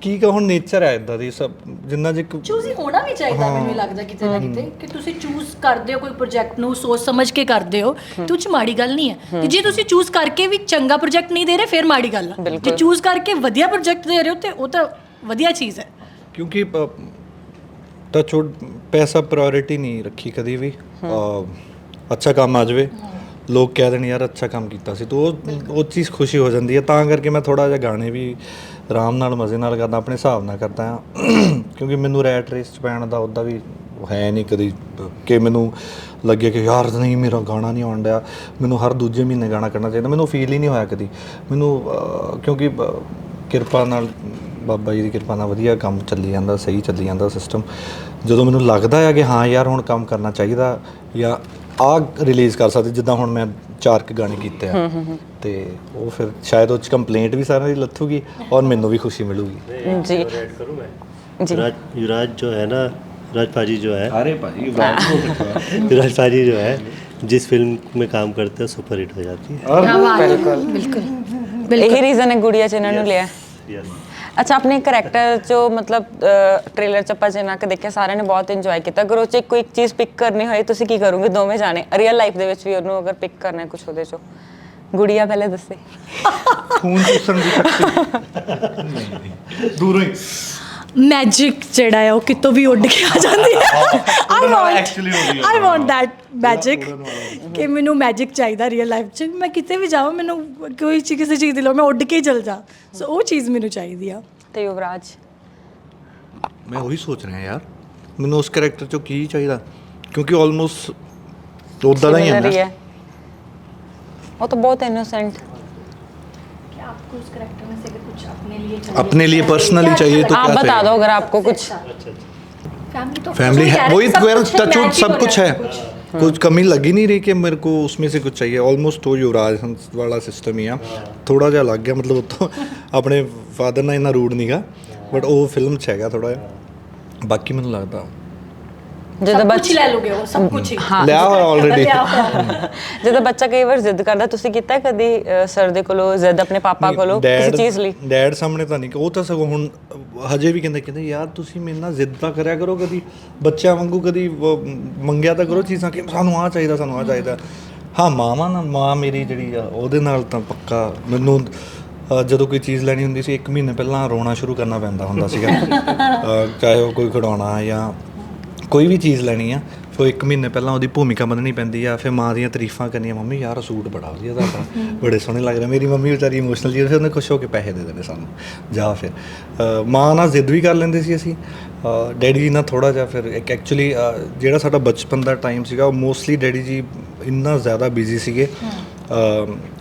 ਕੀ ਕਹਾਂ ਨੇਚਰ ਹੈ ਇਦਾਂ ਦੀ ਸਭ ਜਿੰਨਾ ਜੇ ਚੂਜ਼ ਹੀ ਹੋਣਾ ਵੀ ਚਾਹੀਦਾ ਮੈਨੂੰ ਲੱਗਦਾ ਕਿਤੇ ਨਾ ਕਿਤੇ ਕਿ ਤੁਸੀਂ ਚੂਜ਼ ਕਰਦੇ ਹੋ ਕੋਈ ਪ੍ਰੋਜੈਕਟ ਨੂੰ ਸੋਚ ਸਮਝ ਕੇ ਕਰਦੇ ਹੋ ਤੇ ਉਹ 'ਚ ਮਾੜੀ ਗੱਲ ਨਹੀਂ ਹੈ ਤੇ ਜੇ ਤੁਸੀਂ ਚੂਜ਼ ਕਰਕੇ ਵੀ ਚੰਗਾ ਪ੍ਰੋਜੈਕਟ ਨਹੀਂ ਦੇ ਰਹੇ ਫਿਰ ਮਾੜੀ ਗੱਲ ਹੈ ਜੇ ਚੂਜ਼ ਕਰਕੇ ਵਧੀਆ ਪ੍ਰੋਜੈਕਟ ਦੇ ਰਹੇ ਹੋ ਤੇ ਉਹ ਤਾਂ ਵਧੀਆ ਚੀਜ਼ ਹੈ ਕਿਉਂਕਿ ਤਾਂ ਛੋੜ ਪੈਸਾ ਪ੍ਰਾਇੋਰਟੀ ਨਹੀਂ ਰੱਖੀ ਕਦੀ ਵੀ। ਅੱਛਾ ਕੰਮ ਆ ਜਾਵੇ। ਲੋਕ ਕਹਿ ਦੇਣ ਯਾਰ ਅੱਛਾ ਕੰਮ ਕੀਤਾ ਸੀ। ਤਾਂ ਉਹ ਚੀਜ਼ ਖੁਸ਼ੀ ਹੋ ਜਾਂਦੀ ਹੈ। ਤਾਂ ਕਰਕੇ ਮੈਂ ਥੋੜਾ ਜਿਹਾ ਗਾਣੇ ਵੀ ਆਰਾਮ ਨਾਲ ਮਜ਼ੇ ਨਾਲ ਕਰਦਾ ਆਪਣੇ ਹਿਸਾਬ ਨਾਲ ਕਰਦਾ ਹਾਂ। ਕਿਉਂਕਿ ਮੈਨੂੰ ਰੈਟ ਰੇਸ ਚ ਪੈਣ ਦਾ ਉਹਦਾ ਵੀ ਹੈ ਨਹੀਂ ਕਦੀ। ਕਿ ਮੈਨੂੰ ਲੱਗੇ ਕਿ ਯਾਰ ਨਹੀਂ ਮੇਰਾ ਗਾਣਾ ਨਹੀਂ ਆਉਣ ਡਿਆ। ਮੈਨੂੰ ਹਰ ਦੂਜੇ ਮਹੀਨੇ ਗਾਣਾ ਕਰਨਾ ਚਾਹੀਦਾ। ਮੈਨੂੰ ਫੀਲ ਹੀ ਨਹੀਂ ਹੋਇਆ ਕਦੀ। ਮੈਨੂੰ ਕਿਉਂਕਿ ਕਿਰਪਾ ਨਾਲ ਬਾਬਾ ਜੀ ਦੀ ਕਿਰਪਾ ਨਾਲ ਵਧੀਆ ਕੰਮ ਚੱਲੀ ਜਾਂਦਾ ਸਹੀ ਚੱਲੀ ਜਾਂਦਾ ਸਿਸਟਮ ਜਦੋਂ ਮੈਨੂੰ ਲੱਗਦਾ ਆ ਕਿ ਹਾਂ ਯਾਰ ਹੁਣ ਕੰਮ ਕਰਨਾ ਚਾਹੀਦਾ ਜਾਂ ਆ ਰਿਲੀਜ਼ ਕਰ ਸਕਦੇ ਜਿੱਦਾਂ ਹੁਣ ਮੈਂ ਚਾਰ ਕੁ ਗਾਣੇ ਕੀਤੇ ਆ ਤੇ ਉਹ ਫਿਰ ਸ਼ਾਇਦ ਉਹ ਚ ਕੰਪਲੇਂਟ ਵੀ ਸਾਰਿਆਂ ਦੀ ਲੱਥੂਗੀ ਔਰ ਮੈਨੂੰ ਵੀ ਖੁਸ਼ੀ ਮਿਲੂਗੀ ਜੀ ऐड करूँ मैं जी। युवराज युवराज जो है ना युवराज पाजी जो है ਅਰੇ ਭਾਜੀ युवराज पाजी जो है जिस फिल्म में काम करते हैं सुपर हिट हो जाती है ਬਿਲਕੁਲ ਬਿਲਕੁਲ ਇਹੀ ਰੀਜ਼ਨ ਹੈ ਗੁੜੀਆ ਚ ਇਹਨਾਂ ਨੂੰ ਲਿਆ यस ਅੱਛਾ ਆਪਣੇ ਕਰੈਕਟਰ ਜੋ ਮਤਲਬ ਟ੍ਰੇਲਰ ਚ ਆਪਾਂ ਜਿੰਨਾ ਕਿ ਦੇਖਿਆ ਸਾਰਿਆਂ ਨੇ ਬਹੁਤ ਇੰਜੋਏ ਕੀਤਾ। ਅਗਰ ਉਹ ਚ ਕੋਈ ਇੱਕ ਚੀਜ਼ ਪਿਕ ਕਰਨੀ ਹੋਏ ਤੁਸੀਂ ਕੀ ਕਰੋਗੇ? ਦੋਵੇਂ ਜਾਣੇ। ਰੀਅਲ ਲਾਈਫ ਦੇ ਵਿੱਚ ਵੀ ਉਹਨੂੰ ਅਗਰ ਪਿਕ ਕਰਨਾ ਹੈ ਕੁਝ ਉਹਦੇ ਚੋਂ। ਗੁੜੀਆ ਪਹਿਲੇ ਦੱਸੇ। ਖੂਨ ਚੂਸਣ ਦੀ ਸ਼ਕਤੀ। ਦੂਰੋਂ ਹੀ। ਮੈਜਿਕ ਜਿਹੜਾ ਹੈ ਉਹ ਕਿਤੋਂ ਵੀ ਉੱਡ ਕੇ ਆ ਜਾਂਦੀ ਹੈ। ਆਈ ਵਾਂਟ actually ਹੋ ਗਈ ਆਈ ਵਾਂਟ ਦੈਟ ਮੈਜਿਕ ਕਿ ਮੈਨੂੰ ਮੈਜਿਕ ਚਾਹੀਦਾ ਰੀਅਲ ਲਾਈਫ 'ਚ। ਮੈਂ ਕਿਤੇ ਵੀ ਜਾਵਾਂ ਮੈਨੂੰ ਕੋਈ ਚੀਜ਼ ਕਿਸੇ ਚੀਜ਼ ਦੀ ਲੋੜ ਮੈਂ ਉੱਡ ਕੇ ਹੀ ਚਲ ਜਾ ਸੋ ਉਹ ਚੀਜ਼ ਮੈਨੂੰ ਚਾਹੀਦੀ ਆ। ਤੇ ਯੁਵਰਾਜ? ਮੈਂ ਉਹੀ ਸੋਚ ਰਿਹਾ ਯਾਰ। ਮੈਨੂੰ ਉਸ ਕੈਰੈਕਟਰ ਚੋਂ ਕੀ ਚਾਹੀਦਾ? ਕਿਉਂਕਿ ਆਲਮੋਸਟ ਉਦਾਂ ਦਾ ਹੀ ਹੈ Similar ਨਾ ਹੈ। ਉਹ ਤਾਂ ਬਹੁਤ ਇਨੋਸੈਂਟ आपको उस करेक्टर में से अगर कुछ अपने लिए अपने लिए पर्सनली चाहिए तो आप क्या बता चाहिए दो अगर आपको कुछ फैमिली तो फैमिली कुछ है नहीं वही कह रहे, मेरा सब टच match ही सब हो कुछ रहा है कुछ कमी लगी नहीं रही कि मेरे को उसमें से कुछ चाहिए ऑलमोस्ट तो युवराज हंस वाला सिस्टम ही आ थोड़ा ਜਿਹਾ ਲੱਗ ਗਿਆ ਮਤਲਬ ਉੱਥੋਂ ਆਪਣੇ ਫਾਦਰ ਨਾਲ ਇੰਨਾ ਰੂਡ ਨਹੀਂਗਾ ਬਟ ਉਹ ਫਿਲਮ 'ਚ ਹੈਗਾ ਥੋੜਾ ਜਿਹਾ ਬਾਕੀ ਮੈਨੂੰ ਲੱਗਦਾ ਜਦੋਂ ਸਭ ਲੈ ਲੋਗੇ ਉਹ ਸਭ ਕੁਝ ਹਾਂ। ਲਿਆ ਹੋਇਆ ਆਲਰੇਡੀ ਜਦੋਂ ਬੱਚਾ ਕਈ ਵਾਰ ਜ਼ਿੱਦ ਕਰਦਾ ਤੁਸੀਂ ਕੀਤਾ ਕਦੀ ਸਰ ਦੇ ਕੋਲੋਂ ਜ਼ਿੱਦ ਆਪਣੇ ਪਾਪਾ ਕੋਲੋਂ ਕਿਸੇ ਚੀਜ਼ ਲਈ? ਡੈਡ ਸਾਹਮਣੇ ਤਾਂ ਨਹੀਂ ਉਹ ਤਾਂ ਸਗੋਂ ਹੁਣ ਹਜੇ ਵੀ ਕਹਿੰਦੇ ਕਹਿੰਦੇ ਯਾਰ ਤੁਸੀਂ ਮੇਰੇ ਨਾਲ ਜ਼ਿੱਦ ਤਾਂ ਕਰਿਆ ਕਰੋ ਕਦੀ ਬੱਚਿਆਂ ਵਾਂਗੂ ਕਦੀ ਮੰਗਿਆ ਤਾਂ ਕਰੋ ਚੀਜ਼ਾਂ ਕਿ ਸਾਨੂੰ ਆ ਚਾਹੀਦਾ ਸਾਨੂੰ ਆ ਚਾਹੀਦਾ। ਹਾਂ ਮਾਵਾਂ ਨਾਲ ਮਾਂ ਮੇਰੀ ਜਿਹੜੀ ਆ ਉਹਦੇ ਨਾਲ ਤਾਂ ਪੱਕਾ ਮੈਨੂੰ ਜਦੋਂ ਕੋਈ ਚੀਜ਼ ਲੈਣੀ ਹੁੰਦੀ ਸੀ 1 ਮਹੀਨੇ ਪਹਿਲਾਂ ਰੋਣਾ ਸ਼ੁਰੂ ਕਰਨਾ ਪੈਂਦਾ ਹੁੰਦਾ ਸੀਗਾ। ਚਾਹੇ ਉਹ ਕੋਈ ਖਿਡੌਣਾ ਜਾਂ ਕੋਈ ਵੀ ਚੀਜ਼ ਲੈਣੀ ਆ ਸੋ ਇੱਕ ਮਹੀਨੇ ਪਹਿਲਾਂ ਉਹਦੀ ਭੂਮਿਕਾ ਬੰਨਣੀ ਪੈਂਦੀ ਆ, ਫਿਰ ਮਾਂ ਦੀਆਂ ਤਾਰੀਫਾਂ ਕਰਨੀਆਂ, ਮੰਮੀ, ਯਾਰ ਸੂਟ ਬੜਾ ਵਧੀਆ ਤੁਹਾਡਾ, ਬੜੇ ਸੋਹਣੇ ਲੱਗ ਰਹੇ ਮੇਰੀ ਮੰਮੀ ਵਿਚਾਰੀ ਇਮੋਸ਼ਨਲ ਜੀ ਉਹਨੇ ਖੁਸ਼ ਹੋ ਕੇ ਪੈਸੇ ਦੇ ਦੇਣੇ ਸਾਨੂੰ। ਜਾਂ ਫਿਰ। ਮਾਂ ਨਾਲ ਜ਼ਿੱਦ ਵੀ ਕਰ ਲੈਂਦੇ ਸੀ ਅਸੀਂ। ਡੈਡੀ ਜੀ ਨਾਲ ਥੋੜਾ ਜਿਹਾ ਫਿਰ ਇੱਕ ਐਕਚੁਅਲੀ ਜਿਹੜਾ ਸਾਡਾ ਬਚਪਨ ਦਾ ਟਾਈਮ ਸੀਗਾ, ਉਹ ਮੋਸਟਲੀ ਡੈਡੀ ਜੀ ਇੰਨਾ ਜ਼ਿਆਦਾ ਬਿਜ਼ੀ ਸੀਗੇ।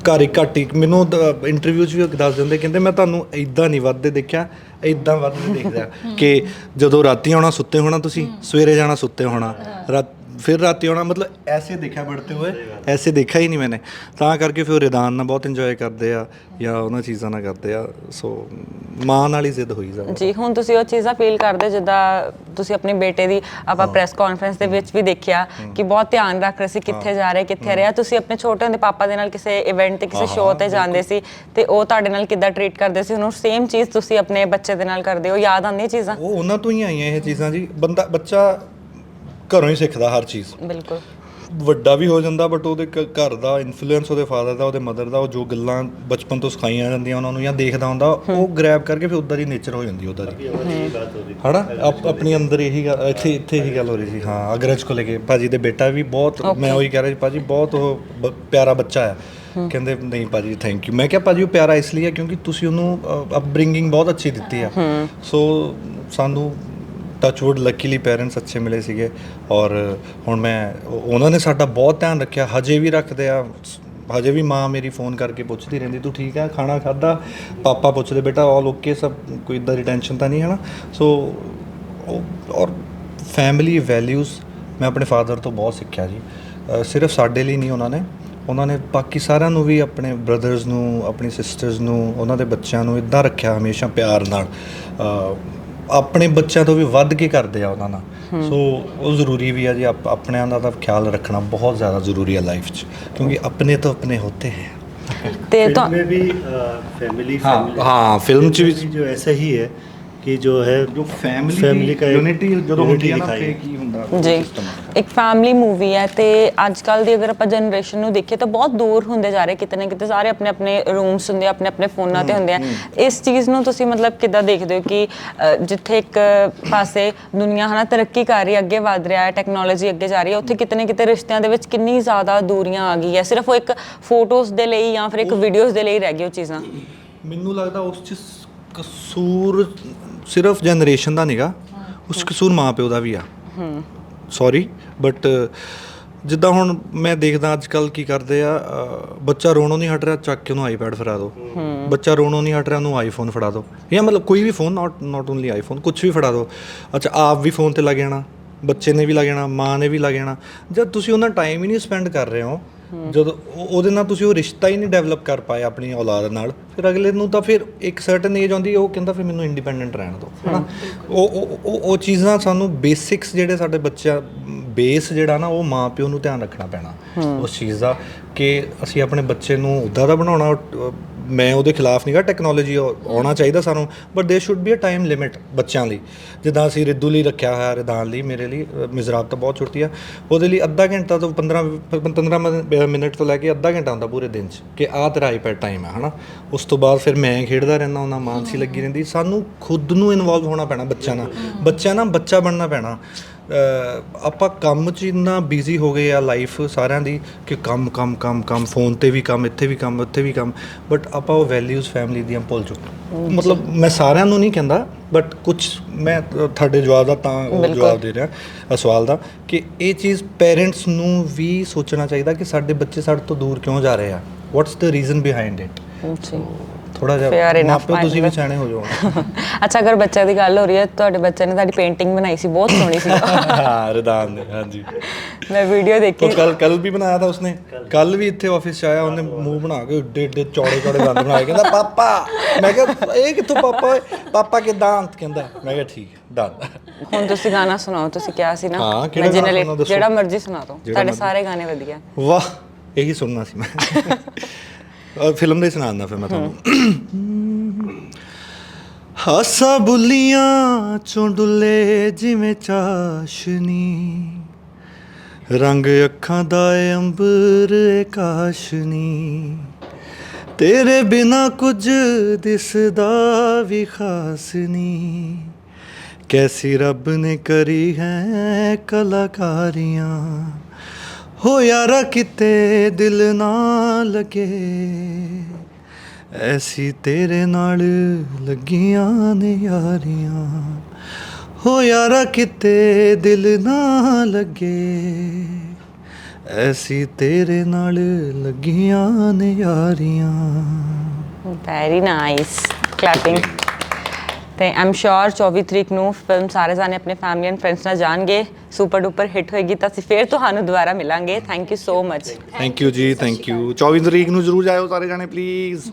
ਘਰ ਹੀ ਘੱਟ ਹੀ ਮੈਨੂੰ ਇੰਟਰਵਿਊ 'ਚ ਵੀ ਉਹ ਦੱਸ ਦਿੰਦੇ ਕਹਿੰਦੇ ਮੈਂ ਤੁਹਾਨੂੰ ਇਦਾਂ ਨਹੀਂ ਵੱਧਦੇ ਦੇਖਿਆ ਇਦਾਂ ਵੱਧਦੇ ਦੇਖਦਾ ਕਿ ਜਦੋਂ ਰਾਤੀ ਆਉਣਾ ਸੁੱਤੇ ਹੋਣਾ ਤੁਸੀਂ ਸਵੇਰੇ ਜਾਣਾ ਸੁੱਤੇ ਹੋਣਾ ਰਾਤ ਫਿਰ ਰਾਤੀ ਆਉਣਾ ਮਤਲਬ ਐਸੇ ਦੇਖਿਆ ਬੜਤੇ ਹੋਏ ਐਸੇ ਦੇਖਿਆ ਹੀ ਨਹੀਂ ਮੈਨੇ। ਤਾਂ ਕਰਕੇ ਫਿਰ ਰਿਦਾਨ ਨਾਲ ਬਹੁਤ ਇੰਜੋਏ ਕਰਦੇ ਆ ਜਾਂ ਉਹਨਾਂ ਚੀਜ਼ਾਂ ਨਾਲ ਕਰਦੇ ਆ। ਸੋ ਮਾਂ ਨਾਲ ਹੀ ਜ਼ਿੱਦ ਹੋਈ ਜ਼ਿਆਦਾ। ਜੀ ਹੁਣ ਤੁਸੀਂ ਉਹ ਚੀਜ਼ਾਂ ਫੀਲ ਕਰਦੇ ਜਿੱਦਾਂ ਤੁਸੀਂ ਆਪਣੇ ਬੇਟੇ ਦੀ ਆਪਾਂ ਪ੍ਰੈਸ ਕਾਨਫਰੰਸ ਦੇ ਵਿੱਚ ਵੀ ਦੇਖਿਆ ਕਿ ਬਹੁਤ ਧਿਆਨ ਰੱਖ ਰਹੇ ਸੀ ਕਿੱਥੇ ਜਾ ਰਹੇ ਕਿੱਥੇ ਰਿਹਾ। ਤੁਸੀਂ ਆਪਣੇ ਛੋਟੇ ਹੁੰਦੇ ਪਾਪਾ ਦੇ ਨਾਲ ਕਿਸੇ ਇਵੈਂਟ ਤੇ ਕਿਸੇ ਸ਼ੋਅ ਤੇ ਜਾਂਦੇ ਸੀ ਤੇ ਉਹ ਤੁਹਾਡੇ ਨਾਲ ਕਿੱਦਾਂ ਟਰੀਟ ਕਰਦੇ ਸੀ? ਹੁਣ ਸੇਮ ਚੀਜ਼ ਤੁਸੀਂ ਆਪਣੇ ਬੱਚੇ ਦੇ ਨਾਲ ਕਰਦੇ ਹੋ ਯਾਦ ਆਉਂਦੀਆਂ ਚੀਜ਼ਾਂ? ਉਹ ਉਹਨਾਂ ਤੋਂ ਹੀ ਆਈਆਂ ਇਹ ਚੀਜ਼ਾਂ ਜੀ। ਬੰਦਾ ਬੱਚਾ ਘਰੋਂ ਹੀ ਸਿੱਖਦਾ ਹਰ ਚੀਜ਼। ਬਿਲਕੁਲ। ਵੱਡਾ ਵੀ ਹੋ ਜਾਂਦਾ ਬਟ ਉਹਦੇ ਘਰ ਦਾ ਇਨਫਲੂਐਂਸ ਉਹਦੇ ਫਾਦਰ ਦਾ ਉਹਦੇ ਮਦਰ ਦਾ ਉਹ ਜੋ ਗੱਲਾਂ ਬਚਪਨ ਤੋਂ ਸਿਖਾਈਆਂ ਜਾਂਦੀਆਂ ਉਹਨਾਂ ਨੂੰ ਜਾਂ ਦੇਖਦਾ ਹੁੰਦਾ ਉਹ ਗ੍ਰੈਬ ਕਰਕੇ ਫਿਰ ਉਦਾਂ ਦੀ ਨੇਚਰ ਹੋ ਜਾਂਦੀ ਉਹਦਾ ਦੀ। ਹਣਾ ਆਪਣੇ ਅੰਦਰ ਇਹੀ ਗੱਲ ਇੱਥੇ ਇੱਥੇ ਇਹੀ ਗੱਲ ਹੋ ਰਹੀ ਸੀ ਹਾਂ ਅਗਰਜ ਕੋ ਲੈ ਕੇ ਭਾਜੀ ਦੇ ਬੇਟਾ ਵੀ ਬਹੁਤ ਮੈਂ ਉਹੀ ਕਹਿ ਰਿਹਾ ਸੀ ਭਾਜੀ ਬਹੁਤ ਉਹ ਪਿਆਰਾ ਬੱਚਾ ਹੈ। ਕਹਿੰਦੇ ਨਹੀਂ ਭਾਜੀ ਥੈਂਕ ਯੂ ਮੈਂ ਕਿਹਾ ਭਾਜੀ ਉਹ ਪਿਆਰਾ ਇਸ ਲਈ ਹੈ ਕਿਉਂਕਿ ਤੁਸੀਂ ਉਹਨੂੰ ਅਪਬ੍ਰਿੰਗਿੰਗ ਬਹੁਤ ਅੱਛੀ ਦਿੱਤੀ ਆ। ਸੋ ਸਾਨੂੰ ਟੱਚਵੁੱਡ ਲੱਕੀਲੀ ਪੇਰੈਂਟਸ ਅੱਛੇ ਮਿਲੇ ਸੀਗੇ ਔਰ ਹੁਣ ਮੈਂ ਉਹਨਾਂ ਨੇ ਸਾਡਾ ਬਹੁਤ ਧਿਆਨ ਰੱਖਿਆ, ਹਜੇ ਵੀ ਰੱਖਦੇ ਆ ਹਜੇ ਵੀ ਮਾਂ ਮੇਰੀ ਫੋਨ ਕਰਕੇ ਪੁੱਛਦੀ ਰਹਿੰਦੀ, ਤੂੰ ਠੀਕ ਹੈ ਖਾਣਾ ਖਾਦਾ ਪਾਪਾ ਪੁੱਛਦੇ, ਬੇਟਾ ਆਲ ਓਕੇ ਸਭ ਕੋਈ ਇਦਾਂ ਦੀ ਟੈਨਸ਼ਨ ਤਾਂ ਨਹੀਂ ਹੈ ਨਾ ਸੋ ਔਰ ਫੈਮਿਲੀ ਵੈਲਿਊਜ਼ ਮੈਂ ਆਪਣੇ ਫਾਦਰ ਤੋਂ ਬਹੁਤ ਸਿੱਖਿਆ ਜੀ। ਸਿਰਫ ਸਾਡੇ ਲਈ ਨਹੀਂ ਉਹਨਾਂ ਨੇ ਉਹਨਾਂ ਨੇ ਬਾਕੀ ਸਾਰਿਆਂ ਨੂੰ ਵੀ ਆਪਣੇ ਬ੍ਰਦਰਸ ਨੂੰ, ਆਪਣੀ ਸਿਸਟਰਸ ਨੂੰ, ਉਹਨਾਂ ਦੇ ਬੱਚਿਆਂ ਨੂੰ ਇਦਾਂ ਰੱਖਿਆ ਹਮੇਸ਼ਾ ਪਿਆਰ ਨਾਲ। ਆਪਣੇ ਬੱਚਿਆਂ ਤੋਂ ਵੀ ਵੱਧ ਕੇ ਕਰਦੇ ਆ ਉਹਨਾਂ ਨਾਲ। ਸੋ ਉਹ ਜ਼ਰੂਰੀ ਵੀ ਆ ਜੀ ਆਪਣਿਆਂ ਦਾ ਤਾਂ ਖਿਆਲ ਰੱਖਣਾ ਬਹੁਤ ਜ਼ਿਆਦਾ ਜ਼ਰੂਰੀ ਹੈ ਲਾਈਫ 'ਚ ਕਿਉਂਕਿ ਆਪਣੇ ਤੋਂ ਆਪਣੇ ਹੁੰਦੇ ਹੈ। ਤੇ ਤਾਂ ਵੀ ਫੈਮਿਲੀ ਹਾਂ ਫਿਲਮ 'ਚ ਵੀ ਜੋ ਐਸਾ ਹੀ ਹੈ कि जो है ਜੋ ਫੈਮਿਲੀ फैमिली का एक ਯੂਨਿਟੀ ਜਦੋਂ unity ਹੁੰਦੀ ਹੈ ਨਾ दिखाई ਫੇ है। ਕੀ ਹੁੰਦਾ ਉਹ ਜੀ system ਆ। ਇੱਕ ਫੈਮਿਲੀ ਮੂਵੀ ਹੈ ਤੇ ਅੱਜ ਕੱਲ ਦੀ ਅਗਰ ਆਪਾਂ ਜਨਰੇਸ਼ਨ ਨੂੰ ਦੇਖੀਏ ਤਾਂ ਬਹੁਤ ਦੂਰ ਹੁੰਦੇ ਜਾ ਰਹੇ ਕਿਤੇ ਨਾ ਕਿਤੇ ਸਾਰੇ ਆਪਣੇ ਆਪਣੇ ਰੂਮਸ ਹੁੰਦੇ ਆ ਆਪਣੇ ਆਪਣੇ ਫੋਨਾਂ ਤੇ ਹੁੰਦੇ ਆ ਇਸ ਚੀਜ਼ ਨੂੰ ਤੁਸੀਂ ਮਤਲਬ ਕਿੱਦਾਂ ਦੇਖਦੇ ਹੋ ਕਿ ਅ, ਜਿੱਥੇ ਇੱਕ ਪਾਸੇ ਦੁਨੀਆ ਹਨਾ ਤਰੱਕੀ ਕਰ ਰਹੀ ਹੈ ਅੱਗੇ ਵਧ ਰਿਹਾ ਹੈ ਟੈਕਨੋਲੋਜੀ ਅੱਗੇ ਜਾ ਰਹੀ ਹੈ ਉੱਥੇ ਕਿਤੇ ਨਾ ਕਿਤੇ ਰਿਸ਼ਤਿਆਂ ਦੇ ਵਿੱਚ ਕਿੰਨੀ ਜ਼ਿਆਦਾ ਦੂਰੀਆਂ ਆ ਗਈ ਹੈ ਸਿਰਫ ਉਹ ਇੱਕ ਫੋਟੋਜ਼ ਦੇ ਲਈ ਜਾਂ ਫਿਰ ਇੱਕ ਵੀਡੀਓਜ਼ ਦੇ ਲਈ ਰਹਿ ਗਈ ਉਹ ਚੀਜ਼ਾਂ ਮੈਨੂੰ ਲੱਗਦਾ ਉਸ ਚ ਸ- ਕਸੂਰ ਸਿਰਫ ਜਨਰੇਸ਼ਨ ਦਾ ਨਹੀਂਗਾ ਉਸ ਕਸੂਰ ਮਾਂ ਪਿਓ ਦਾ ਵੀ ਆ। ਸੌਰੀ ਬਟ ਜਿੱਦਾਂ ਹੁਣ ਮੈਂ ਦੇਖਦਾ ਅੱਜ ਕੱਲ ਕੀ ਕਰਦੇ ਆ ਬੱਚਾ ਰੋਣੋਂ ਨਹੀਂ ਹਟ ਰਿਹਾ, ਚੱਕ ਕੇ ਉਹਨੂੰ ਆਈਪੈਡ ਫੜਾ ਦਿਓ ਬੱਚਾ ਰੋਣੋਂ ਨਹੀਂ ਹਟ ਰਿਹਾ, ਉਹਨੂੰ ਆਈਫੋਨ ਫੜਾ ਦਿਓ ਜਾਂ ਮਤਲਬ ਕੋਈ ਵੀ phone not not only iPhone ਕੁਝ ਵੀ ਫੜਾ ਦਿਓ ਅੱਛਾ, ਆਪ ਵੀ ਫੋਨ ਤੇ ਲੱਗ ਜਾਣਾ, ਬੱਚੇ ਨੇ ਵੀ ਲੱਗ ਜਾਣਾ, ਮਾਂ ਨੇ ਵੀ ਲੱਗ ਜਾਣਾ। ਜਦ ਤੁਸੀਂ ਉਹਨਾਂ ਟਾਈਮ ਹੀ ਨਹੀਂ ਸਪੈਂਡ ਕਰ ਰਹੇ ਹੋ ਜਦੋਂ ਉਹ- ਉਹਦੇ ਨਾਲ ਤੁਸੀਂ ਉਹ ਰਿਸ਼ਤਾ ਹੀ ਨਹੀਂ ਡਿਵੈਲਪ ਕਰ ਪਾਏ ਆਪਣੀ ਔਲਾਦ ਨਾਲ ਫਿਰ ਅਗਲੇ ਨੂੰ ਤਾਂ ਫਿਰ ਇੱਕ ਸਰਟਨ ਏਜ ਆਉਂਦੀ ਹੈ ਉਹ ਕਹਿੰਦਾ ਫਿਰ ਮੈਨੂੰ ਇੰਡੀਪੈਂਡੈਂਟ ਰਹਿਣ ਦਿਓ ਹਨਾ? ਉਹ ਉਹ- ਉਹ ਉਹ ਚੀਜ਼ਾਂ ਸਾਨੂੰ ਬੇਸਿਕਸ ਜਿਹੜੇ ਸਾਡੇ ਬੱਚਾ ਬੇਸ ਜਿਹੜਾ ਨਾ ਉਹ ਮਾਂ ਪਿਓ ਨੂੰ ਧਿਆਨ ਰੱਖਣਾ ਪੈਣਾ। ਉਸ ਚੀਜ਼ ਦਾ ਕਿ ਅਸੀਂ ਆਪਣੇ ਬੱਚੇ ਨੂੰ ਉੱਦਾਂ ਦਾ ਬਣਾਉਣਾ ਮੈਂ ਉਹਦੇ ਖਿਲਾਫ ਨਹੀਂਗਾ ਟੈਕਨੋਲੋਜੀ ਆਉਣਾ ਚਾਹੀਦਾ ਸਾਨੂੰ but there should be a time limit ਬੱਚਿਆਂ ਲਈ। ਜਿੱਦਾਂ ਅਸੀਂ ਰਿੱਦੂ ਲਈ ਰੱਖਿਆ ਹੋਇਆ ਰਿਦਾਨ ਲਈ ਮੇਰੇ ਲਈ ਅ, ਮਿਜ਼ਰਾਬ ਤਾਂ ਬਹੁਤ ਛੋਟੀ ਆ। ਉਹਦੇ ਲਈ ਅੱਧਾ ਘੰਟਾ ਤੋਂ 15 15 ਮਿੰ- ਮਿੰਟ ਤੋਂ ਲੈ ਕੇ ਅੱਧਾ ਘੰਟਾ ਹੁੰਦਾ ਪੂਰੇ ਦਿਨ 'ਚ ਕਿ ਆਹ ਤੇਰਾ ਆਈਪੈਡ ਟਾਈਮ ਹੈ ਹਨਾ? ਉਸ ਤੋਂ ਬਾਅਦ ਫਿਰ ਮੈਂ ਖੇਡਦਾ ਰਹਿੰਦਾ ਉਹਨਾਂ ਮਾਨਸੀ ਲੱਗੀ ਰਹਿੰਦੀ। ਸਾਨੂੰ ਖੁਦ ਨੂੰ ਇਨਵੋਲਵ ਹੋਣਾ ਪੈਣਾ ਬੱਚਿਆਂ ਨਾਲ। ਬੱਚਿਆਂ ਨਾਲ ਬੱਚਾ ਬਣਨਾ ਪੈਣਾ। ਆਪਾਂ ਕੰਮ 'ਚ ਇੰਨਾ ਬਿਜ਼ੀ ਹੋ ਗਏ ਆ ਲਾਈਫ ਸਾਰਿਆਂ ਦੀ ਕਿ ਕੰਮ ਕੰਮ ਕੰਮ ਕੰਮ ਫੋਨ ਤੇ ਵੀ ਕੰਮ ਇੱਥੇ ਵੀ ਕੰਮ ਉੱਥੇ ਵੀ ਕੰਮ ਬਟ ਆਪਾਂ ਉਹ ਵੈਲਿਊਜ਼ ਫੈਮਿਲੀ ਦੀਆਂ ਭੁੱਲ ਚੁੱਕੇ ਮਤਲਬ ਮੈਂ ਸਾਰਿਆਂ ਨੂੰ ਨਹੀਂ ਕਹਿੰਦਾ ਬਟ ਕੁਝ ਮੈਂ ਤੁਹਾਡੇ ਜਵਾਬ ਦਾ ਤਾਂ ਜਵਾਬ ਦੇ ਰਿਹਾ ਸਵਾਲ ਦਾ ਕਿ ਇਹ ਚੀਜ਼ ਪੇਰੈਂਟਸ ਨੂੰ ਵੀ ਸੋਚਣਾ ਚਾਹੀਦਾ ਕਿ ਸਾਡੇ ਬੱਚੇ ਸਾਡੇ ਤੋਂ ਦੂਰ ਕਿਉਂ ਜਾ ਰਹੇ ਆ? What's the reason behind it ਜੀ ਥੋੜਾ Fair ਜਿਹਾ enough, ਮਾਪਿਓ ਤੁਸੀਂ ਵੀ. ਸਿਆਣੇ ਹੋ ਜਾਓ ਅੱਛਾ ਅਗਰ ਬੱਚੇ ਦੀ ਗੱਲ ਹੋ ਰਹੀ ਹੈ ਤੁਹਾਡੇ ਬੱਚੇ ਨੇ ਤੁਹਾਡੀ ਪੇਂਟਿੰਗ ਬਣਾਈ ਸੀ ਬਹੁਤ ਸੋਹਣੀ ਸੀ। ਹਾਂ ਰਦਾਨ ਨੇ ਹਾਂਜੀ। ਮੈਂ ਵੀਡੀਓ ਦੇਖੀ। ਉਹ ਕੱਲ ਕੱਲ ਵੀ ਬਣਾਇਆ ਤਾਂ ਉਸਨੇ। ਕੱਲ ਵੀ ਇੱਥੇ ਆਫਿਸ 'ਚ ਆਇਆ ਉਹਨੇ ਮੂੰਹ ਬਣਾ ਕੇ ਏਡੇ ਏਡੇ ਚੌੜੇ ਚੌੜੇ ਦੰਦ ਬਣਾ ਕੇ ਕਹਿੰਦਾ ਪਾਪਾ! ਮੈਂ ਕਿਹਾ ਇਹ ਕਿੱਥੋਂ ਪਾਪਾ ਓਏ? ਪਾਪਾ ਕਿਦਾਂ? ਕਹਿੰਦਾ ਮੈਂ ਕਿਹਾ ਠੀਕ ਡਨ ਹੁਣ ਤੁਸੀਂ ਗਾਣਾ ਸੁਣਾਓ ਤੁਸੀਂ ਕਿਹਾ ਸੀ ਨਾ। ਹਾਂ, ਕਿਹੜਾ ਮੈਂ ਗਾਣਾ ਦੱਸੋ। ਜਿਹੜਾ ਮਰਜ਼ੀ ਸੁਣਾ ਦਿਓ। ਤੁਹਾਡੇ। ਸਾਰੇ ਗਾਣੇ ਵਧੀਆ। ਵਾਹ ਇਹੀ ਸੁਣਨਾ ਸੀ ਮੈਂ। ਫਿਲਮ ਦਾ ਹੀ ਸੁਣਾਉਂਦਾ ਫਿਰ ਮੈਂ ਤੁਹਾਨੂੰ। ਹਾਸਾ ਬੁੱਲੀਆਂ ਚੋਂ ਡੁੱਲੇ ਜਿਵੇਂ ਚਾਸ਼ਨੀ। ਰੰਗ ਅੱਖਾਂ ਦਾ ਏ ਅੰਬਰ ਏ ਕਾਸ਼ਨੀ। ਤੇਰੇ ਬਿਨਾ ਕੁਝ ਦਿਸਦਾ ਵੀ ਖਾਸ ਨਹੀਂ। ਕੈਸੀ ਰੱਬ ਨੇ ਕਰੀ ਹੈ ਕਲਾਕਾਰੀਆਂ। ਹੋ ਯਾਰਾ ਕਿਤੇ ਦਿਲ ਨਾ ਲਗੇ। ਐਸੀ ਤੇਰੇ ਨਾਲ ਲੱਗੀਆਂ ਨੇ ਯਾਰੀਆਂ। ਹੋ ਯਾਰਾ ਕਿਤੇ ਦਿਲ ਨਾ ਲੱਗੇ। ਐਸੀ ਤੇਰੇ ਨਾਲ ਲੱਗੀਆਂ ਨੇ ਯਾਰੀਆਂ। ਵੈਰੀ ਨਾਈਸ ਕਲੈਪਿੰਗ ਤੇ ਆਮ ਸ਼ੋਰ 24 ਤਰੀਕ ਨੂੰ ਫਿਲਮ ਸਾਰੇ ਜਾਣੇ ਆਪਣੇ ਫੈਮਿਲੀ ਐਂਡ ਫਰੈਂਡਸ ਨਾਲ ਜਾਣਗੇ। ਸੁਪਰ ਡੂਪਰ ਹਿੱਟ ਹੋਏਗੀ ਤਾਂ ਅਸੀਂ ਫੇਰ ਤੁਹਾਨੂੰ ਦੁਬਾਰਾ ਮਿਲਾਂਗੇ। Thank you so much thank you ji thank you 24 ਤਰੀਕ ਨੂੰ ਜਰੂਰ ਜਾਇਓ ਸਾਰੇ ਜਾਣੇ ਪਲੀਜ਼